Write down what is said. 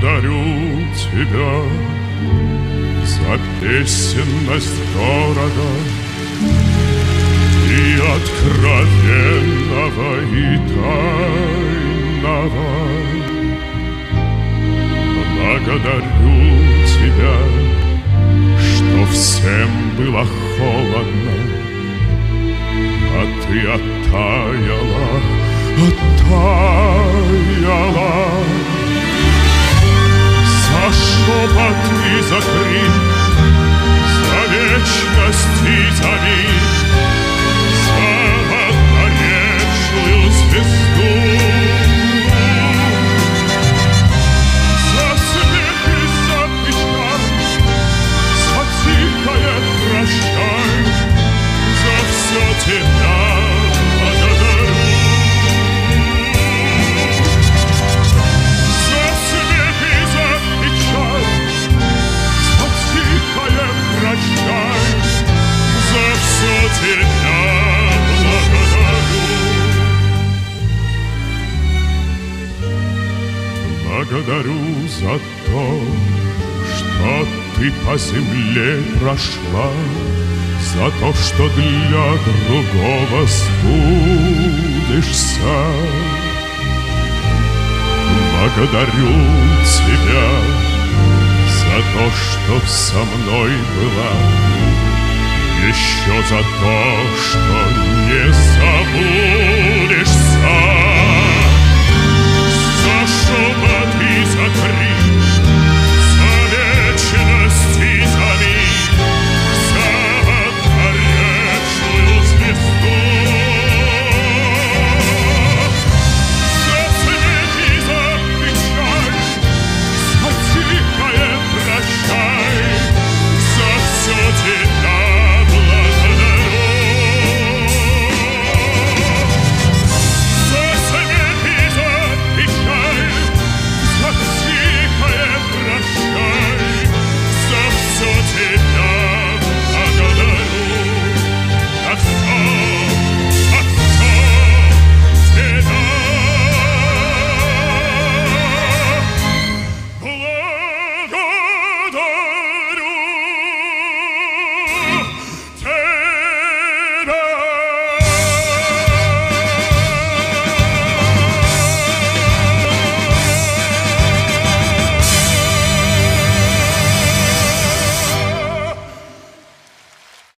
Благодарю тебя за песенность города И откровенного и тайного. Благодарю тебя, что всем было холодно А ты оттаяла, оттаяла Благодарю за то, что ты по земле прошла, За то, что для другого сбудешься. Благодарю тебя за то, что со мной была, Еще за то, что не забудешься.